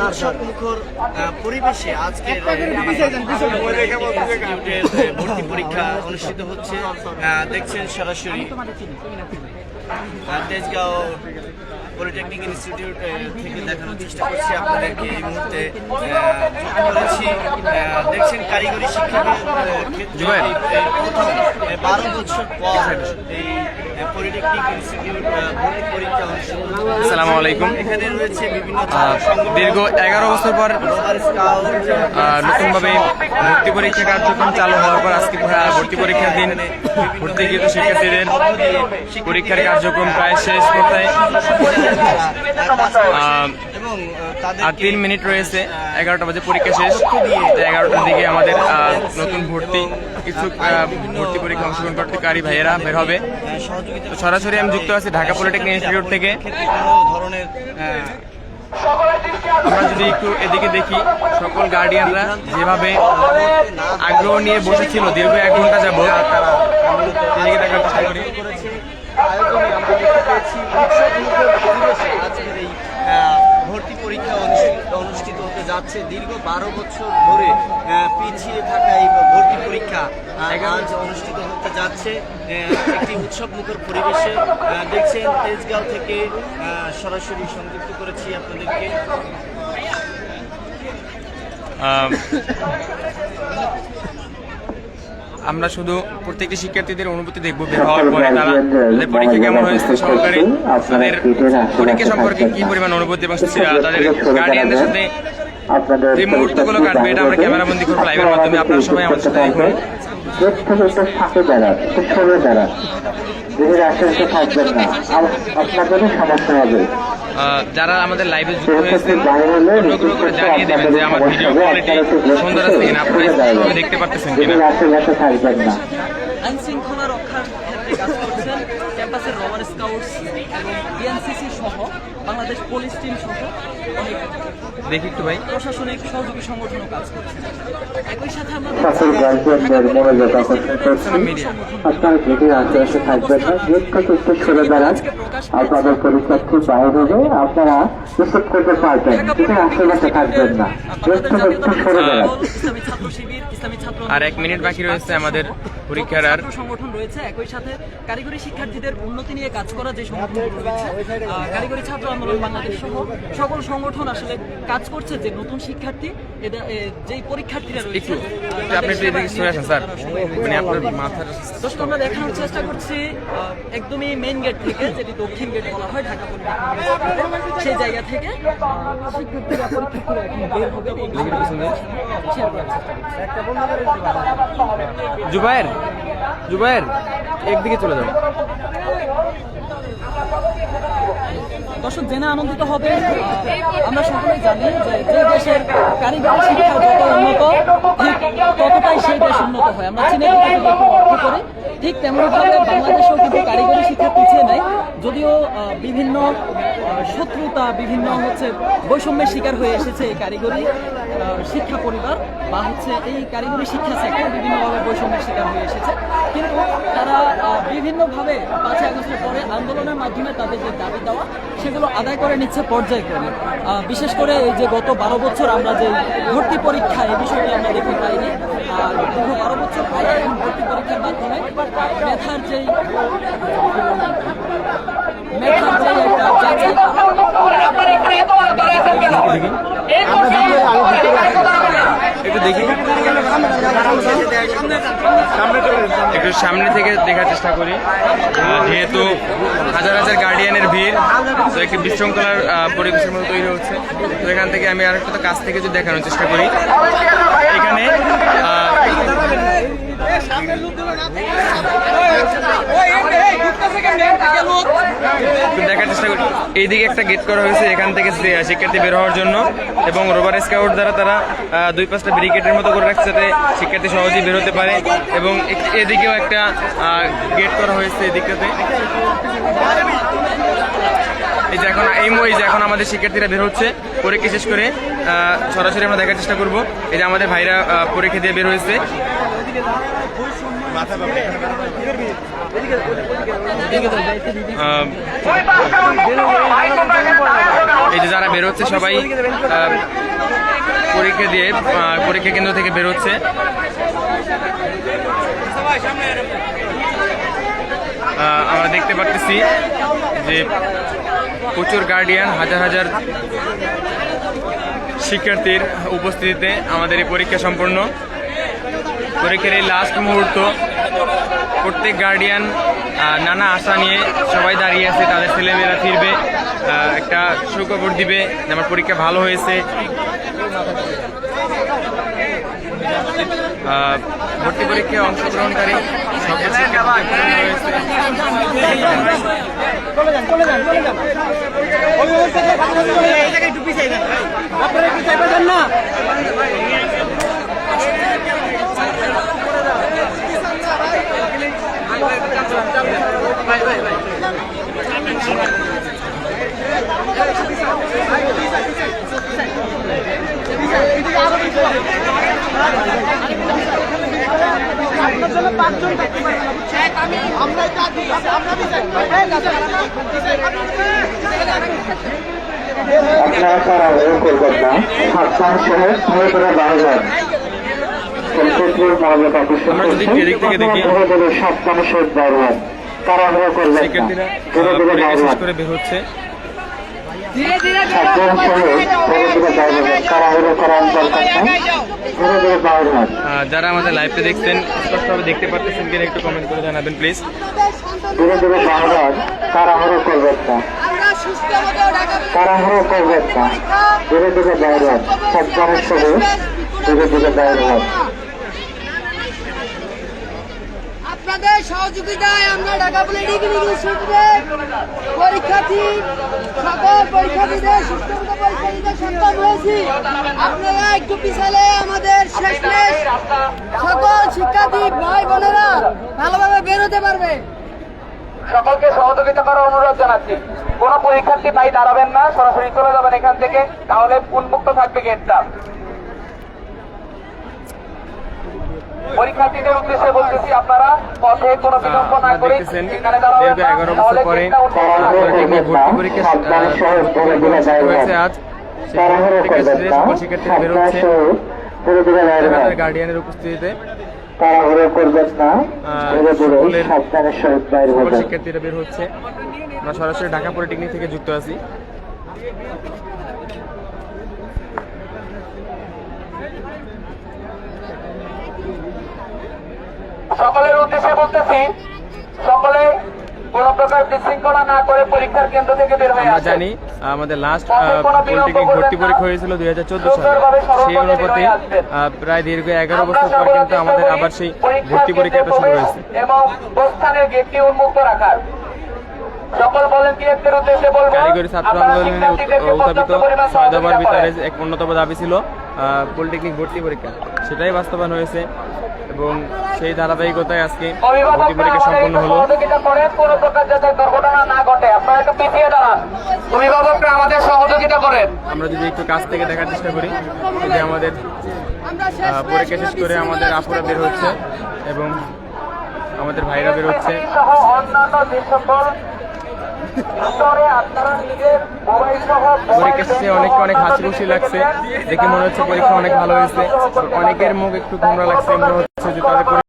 আসসালামু পরিবেশে ইনস্টিটিউটের ভর্তি পরীক্ষা অনুষ্ঠিত হচ্ছে দেখছেন সরাসরি তেজগাঁও পলিটেকনিক ইনস্টিটিউট থেকে দেখানোর চেষ্টা করছি আপনাদেরকে এই মুহূর্তে করেছি দেখছেন কারিগরি শিক্ষা প্রথম বারো বছর পর এই আসসালামু আলাইকুম। দীর্ঘ এগারো বছর পর নতুনভাবে ভর্তি পরীক্ষা কার্যক্রম চালু হওয়ার পর আজকে ভর্তি পরীক্ষার দিন। ভর্তি গিয়ে শিক্ষার্থীদের পরীক্ষার কার্যক্রম প্রায় শেষ তাদের আর তিন মিনিট রয়েছে, এগারোটা বাজে, পরীক্ষা শেষ। এগারোটার দিকে আমাদের নতুন ভর্তি, কিছু ভর্তি পরীক্ষা অংশগ্রহণ করতে কারি ভাইয়েরা বের হবে। তো সরাসরি আমি যুক্ত আছি ঢাকা পলিটেকনিক ইনস্টিটিউট থেকে। আমরা যদি একটু এদিকে দেখি, সকল গার্ডিয়ানরা যেভাবে আগ্রহ নিয়ে বসেছিল, দীর্ঘ এক ঘণ্টা যাব এদিকে দেখার চেষ্টা করি আয়োজনে আমরা দেখতে পেয়েছি আজকের এই আহ, ভর্তি পরীক্ষা অনুষ্ঠিত অনুষ্ঠিত হতে যাচ্ছে দীর্ঘ বারো বছর ধরে আহ, পিছিয়ে থাকা এই ভর্তি পরীক্ষা আজ অনুষ্ঠিত হতে যাচ্ছে। একটি উৎসবমুখর পরিবেশে দেখছেন তেজগাঁও থেকে সরাসরি সংযুক্ত করেছি আপনাদেরকে। আমরা শুধু প্রত্যেকটি শিক্ষার্থীদের অনুভূতি দেখব বের হওয়ার পরে তারা তাদের পরীক্ষা কেমন হয়েছে সহকারে তাদের পরীক্ষা সম্পর্কে কি পরিমাণ অনুভূতি এবং আহ, তাদের গার্ডিয়ানদের সাথে আপনাদের যে মুহূর্তগুলো কাটবে এটা আমরা ক্যামেরাবন্দি করব লাইভের মাধ্যমে আপনারা সবাই আমাদের সাথে আশেপাশে থাকবেন। না। আম- আপনাদেরও সমস্যা হবে। যারা আমাদের লাইভে যুক্ত হয়েছেন অনুগ্রহ করে জানিয়ে দেবেন যে আমার ভিডিও কোয়ালিটি সুন্দর আছে কিনা আপনারা দেখতে পারতেছেন কিনা। আশেপাশে থাকবেন না। আইন শৃঙ্খলা রক্ষার ক্ষেত্রে কাজ করছেন ক্যাম্পাসের রবার স্কাউটস এবং বিএনসিসি সহ বাংলাদেশ পুলিশ টিম সহ অনেক দেখি একটু ভাই। প্রশাসনিক সহযোগী সংগঠনও কাজ করছে। একই সাথে আপনাদের বাইরে হবে আপনারা রিসিভ করতে পারবেন। আশেপাশে থাকবেন না। ছাত্র আর এক মিনিট বাকি রয়েছে আমাদের পরীক্ষার আর সংগঠন রয়েছে একই সাথে কারিগরি শিক্ষার্থীদের উন্নতি নিয়ে কাজ করা যে সংগঠন রয়েছে কারিগরি ছাত্র আন্দোলন বাংলাদেশ সহ সকল সংগঠন আসলে কাজ করছে যে নতুন শিক্ষার্থী যেই পরীক্ষার্থীরা রয়েছে আপনি স্যার। মানে আপনার মাথার দর্শক আমরা দেখানোর চেষ্টা করছি একদমই মেইন গেট থেকে যেটি দক্ষিণ গেট বলা হয় ঢাকা পলিটেকনিক সেই জায়গা থেকে শিক্ষার্থীরা পরীক্ষার্থীরা এখন বের হবে। এই। জুবায়ের জুবায়ের একদিকে চলে যাও। দর্শক জেনে আনন্দিত হবে আমরা সকলেই জানি যে যে দেশের কারিগরি শিক্ষা যত উন্নত ঠিক ততটাই সেই দেশ উন্নত হয়, আমরা চীনের করি, ঠিক তেমনভাবে বাংলাদেশেও কিন্তু কারিগরি শিক্ষা পিছিয়ে নেই। যদিও বিভিন্ন শত্রুতা, বিভিন্ন হচ্ছে বৈষম্যের শিকার হয়ে এসেছে এই কারিগরি শিক্ষা পরিবার বা হচ্ছে এই কারিগরি শিক্ষা সেক্টর বিভিন্নভাবে বৈষম্যের শিকার হয়ে এসেছে। কিন্তু তারা বিভিন্নভাবে পাঁচই আগস্টের পরে আন্দোলনের মাধ্যমে তাদের যে দাবি দেওয়া, সেগুলো আদায় করে নিচ্ছে পর্যায়ক্রমে। বিশেষ করে এই যে গত বারো বছর আমরা যে ভর্তি পরীক্ষা এই বিষয়টি আমরা দেখতে পাইনি আর দীর্ঘ বারো বছর পরে এখন ভর্তি পরীক্ষার মাধ্যমে মেধার যেই মেধার যে একটা যাচাই একটু দেখি একটু সামনে থেকে দেখার চেষ্টা করি। যেহেতু হাজার হাজার গার্ডিয়ানের ভিড় তো একটি বিশৃঙ্খলার পরিবেশের মতো তৈরি হচ্ছে। তো এখান থেকে আমি আরেকটা কাছ থেকে যদি দেখানোর চেষ্টা করি। এখানে দেখার চেষ্টা করি। এইদিকে একটা গেট করা হয়েছে, এখান থেকে শিক্ষার্থী বের হওয়ার জন্য এবং রোবার স্কাউট দ্বারা তারা দুই পাঁচটা ব্যারিকেডের মতো করে রাখছে যাতে শিক্ষার্থী সহজেই বের হতে পারে এবং এদিকেও একটা গেট করা হয়েছে এদিকটাতে। এই যে এখন, এই এই যে এখন আমাদের শিক্ষার্থীরা বের হচ্ছে, পরীক্ষা শেষ করে সরাসরি আমরা দেখার চেষ্টা করব। এই যে আমাদের ভাইরা পরীক্ষা দিয়ে বের হয়েছে। এই যে যারা বেরোচ্ছে সবাই পরীক্ষা দিয়ে পরীক্ষা কেন্দ্র থেকে বেরোচ্ছে। আমরা দেখতে পারতেছি যে প্রচুর গার্ডিয়ান হাজার হাজার শিক্ষার্থীর উপস্থিতিতে আমাদের এই পরীক্ষা সম্পন্ন। পরীক্ষার এই লাস্ট মুহূর্ত। প্রত্যেক গার্ডিয়ান নানা আশা নিয়ে সবাই দাঁড়িয়ে আছে, তাদের ছেলেমেয়েরা ফিরবে একটা সুখবর দিবে আমার পরীক্ষা ভালো হয়েছে। ভর্তি পরীক্ষায় অংশগ্রহণকারী হয়েছে। আপনারা কারাগারে করবেন না সাবধান শহর সহজরা বারবার কলকাতার মহাজা পাকিস্তান আমরা যদি একটু এদিক থেকে দেখি। ধরে ধরে সাবধানে শহীদ বারবার কারাগারে করবেন না ধীরে ধীরে করে বের হচ্ছে যারা আমাদের লাইভটা দেখছেন স্পষ্টভাবে দেখতে পারতেছেন কিনা একটু কমেন্ট করে জানাবেন প্লিজ ধীরে ধীরে বারবার তাড়াহুড়ো করবেন না আমরা সুস্থভাবে ঢাকা তাড়াহুড়ো করবেন না ধীরে ধীরে বারবার সাবধানের সঙ্গে ধীরে ধীরে বারবার আপনাদের সহযোগিতায় আমরা ঢাকা পলিটেকনিক ইনস্টিটিউটে পরীক্ষার্থী, সকল পরীক্ষার্থীদের সুস্থভাবে পরীক্ষা দিতে সক্ষম হয়েছি। আপনারা একটু পিছালে আমাদের শেষমেশ সকল শিক্ষার্থী, ভাই বোনেরা ভালোভাবে বেরোতে পারবে। সকলকে সহযোগিতা করার অনুরোধ জানাচ্ছি। কোন পরীক্ষার্থী ভাই দাঁড়াবেন না, সরাসরি চলে যাবেন এখান থেকে, তাহলে উন্মুক্ত থাকবে গেটটা। পরীক্ষার্থীদের উদ্দেশ্যে বলতেছি আপনারা পথে কোনো বিলম্ব না করে এখানে দাঁড়াবেন তাহলে ভর্তি পরীক্ষা হয়েছে আজ বেরোচ্ছে আমাদের গার্ডিয়ানের উপস্থিতিতে। তাড়াহুড়ো করবেন না। ধীরে ধীরে সাবধানের সহিত বাইরে হবেন। শিক্ষার্থীরা বের হচ্ছে। আমরা সরাসরি ঢাকা পলিটেকনিক থেকে যুক্ত আছি। সকলের উদ্দেশ্যে বলতেছি সকলে কোন প্রকার বিশৃঙ্খলা না করে পরীক্ষার কেন্দ্র থেকে বের হয়ে আমরা জানি আমাদের লাস্ট পলিটেকনিক ভর্তি পরীক্ষা হয়েছিল দুই হাজার চোদ্দ সালে। সেই অনুপাতে প্রায় দীর্ঘ এগারো বছর পর কিন্তু আমাদের আবার সেই ভর্তি পরীক্ষাটা শুরু হয়েছে। এবং প্রস্থানের গেটটি উন্মুক্ত রাখার। সকল ভলেন্টিয়ারদের উদ্দেশ্যে বলব কারিগরি ছাত্র আন্দোলনের উত্থাপিত ছয় দফার ভিতরে এক অন্যতম দাবি ছিল পলিটেকনিক ভর্তি পরীক্ষা। সেটাই বাস্তবায়ন হয়েছে এবং সেই ধারাবাহিকতায় আজকে ভর্তি পরীক্ষা সম্পন্ন হলো। কোনো প্রকার যাতে দুর্ঘটনা না ঘটে। আপনারা একটু পিছিয়ে দাঁড়ান। অভিভাবকরা আমাদের সহযোগিতা করেন। আমরা যদি একটু কাছ থেকে দেখার চেষ্টা করি এই যে আমাদের পরীক্ষা শেষ করে আমাদের আপুরা বের হচ্ছে এবং আমাদের ভাইরা বের হচ্ছে। পরীক্ষা শেষে অনেককে অনেক হাসি খুশি লাগছে। দেখে মনে হচ্ছে পরীক্ষা অনেক ভালো হয়েছে। অনেকের মুখ একটু ঘোমরা লাগছে মনে হচ্ছে যে তাদের